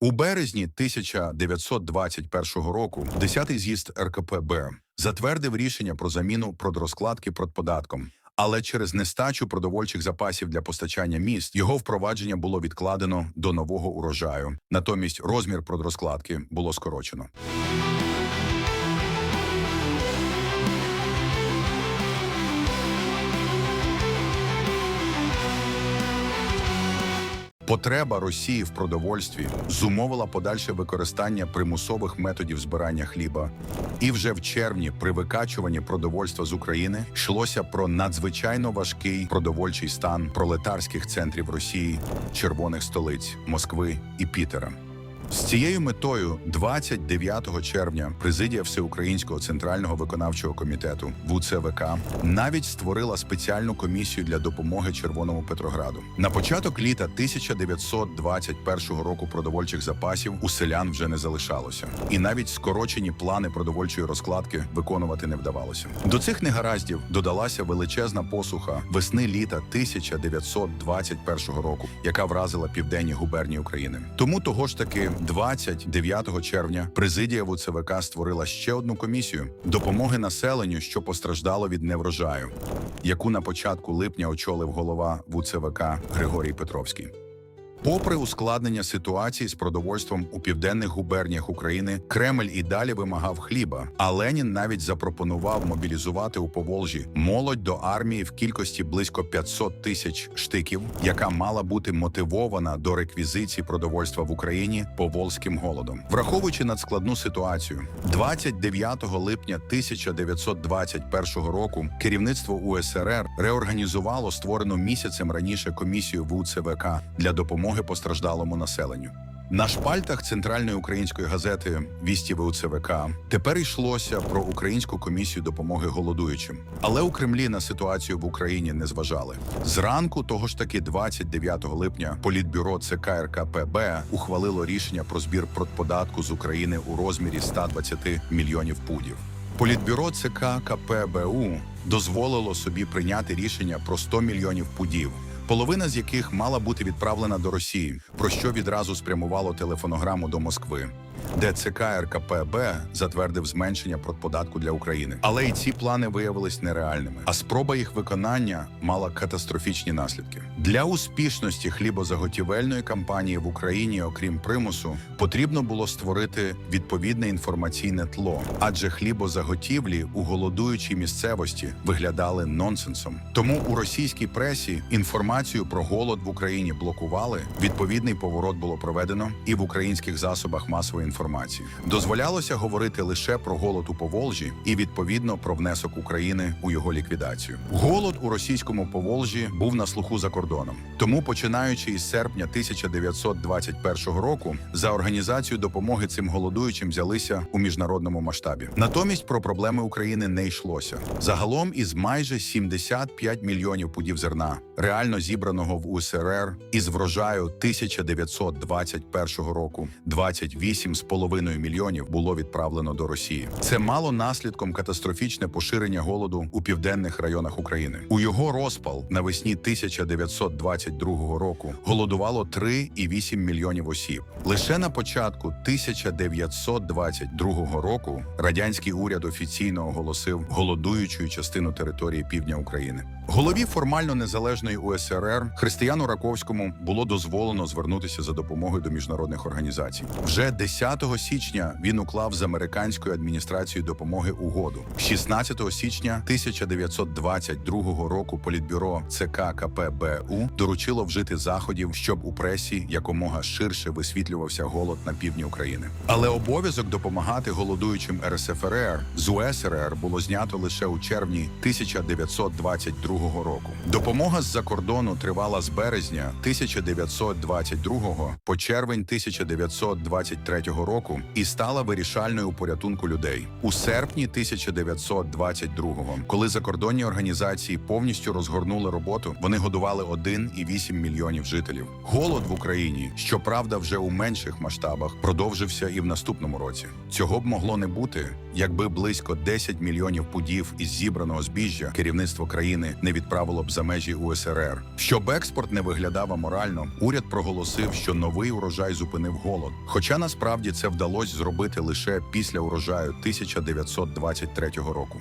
У березні 1921 року 10-й з'їзд РКПБ затвердив рішення про заміну продрозкладки продподатком. Але через нестачу продовольчих запасів для постачання міст його впровадження було відкладено до нового урожаю. Натомість розмір продрозкладки було скорочено. Потреба Росії в продовольстві зумовила подальше використання примусових методів збирання хліба. І вже в червні, при викачуванні продовольства з України, йшлося про надзвичайно важкий продовольчий стан пролетарських центрів Росії, червоних столиць Москви і Пітера. З цією метою 29 червня президія Всеукраїнського центрального виконавчого комітету ВУЦВК навіть створила спеціальну комісію для допомоги Червоному Петрограду. На початок літа 1921 року продовольчих запасів у селян вже не залишалося, і навіть скорочені плани продовольчої розкладки виконувати не вдавалося. До цих негараздів додалася величезна посуха весни-літа 1921 року, яка вразила південні губернії України. Тому того ж таки 29 червня президія ВУЦВК створила ще одну комісію допомоги населенню, що постраждало від неврожаю, яку на початку липня очолив голова ВУЦВК Григорій Петровський. Попри ускладнення ситуації з продовольством у південних губерніях України, Кремль і далі вимагав хліба. А Ленін навіть запропонував мобілізувати у Поволжі молодь до армії в кількості близько 500 тисяч штиків, яка мала бути мотивована до реквізиції продовольства в Україні поволзьким голодом. Враховуючи надскладну ситуацію, 29 липня 1921 року керівництво УСРР реорганізувало створену місяцем раніше комісію ВУЦВК для допомоги постраждалому населенню. На шпальтах центральної української газети Вісті ВУЦВК тепер йшлося про українську комісію допомоги голодуючим. Але у Кремлі на ситуацію в Україні не зважали. Зранку того ж таки 29 липня політбюро ЦК РКПБ ухвалило рішення про збір продподатку з України у розмірі 120 мільйонів пудів. Політбюро ЦК КПБУ дозволило собі прийняти рішення про 100 мільйонів пудів, половина з яких мала бути відправлена до Росії, про що відразу спрямувало телефонограму до Москви. Де ЦК РКПБ затвердив зменшення продподатку для України, але й ці плани виявились нереальними. А спроба їх виконання мала катастрофічні наслідки для успішності хлібозаготівельної кампанії в Україні, окрім примусу, потрібно було створити відповідне інформаційне тло, адже хлібозаготівлі у голодуючій місцевості виглядали нонсенсом. Тому у російській пресі інформацію про голод в Україні блокували. Відповідний поворот було проведено і в українських засобах масової інформації. Дозволялося говорити лише про голод у Поволжі і відповідно про внесок України у його ліквідацію. Голод у російському Поволжі був на слуху за кордоном. Тому, починаючи із серпня 1921 року, за організацію допомоги цим голодуючим взялися у міжнародному масштабі. Натомість про проблеми України не йшлося. Загалом із майже 75 мільйонів пудів зерна, реально зібраного в УСРР, із врожаю 1921 року 28,5 мільйонів було відправлено до Росії. Це мало наслідком катастрофічне поширення голоду у південних районах України. У його розпал навесні 1922 року голодувало 3,8 мільйонів осіб. Лише на початку 1922 року радянський уряд офіційно оголосив голодуючу частину території півдня України. Голові формально незалежної УСРР Християну Раковському було дозволено звернутися за допомогою до міжнародних організацій. Вже 10 січня він уклав з американською адміністрацією допомоги угоду. 16 січня 1922 року політбюро ЦК КПБУ доручило вжити заходів, щоб у пресі якомога ширше висвітлювався голод на півдні України. Але обов'язок допомагати голодуючим РСФРР з УСРР було знято лише у червні 1922 року. Допомога з-за кордону тривала з березня 1922 по червень 1923 року і стала вирішальною у порятунку людей. У серпні 1922-го, коли закордонні організації повністю розгорнули роботу, вони годували 1,8 мільйонів жителів. Голод в Україні, щоправда, вже у менших масштабах продовжився і в наступному році. Цього б могло не бути, якби близько 10 мільйонів пудів із зібраного збіжжя керівництво країни не відправило б за межі УСРР. Щоб експорт не виглядав аморально, уряд проголосив, що новий урожай зупинив голод. Хоча насправді це вдалося зробити лише після урожаю 1923 року.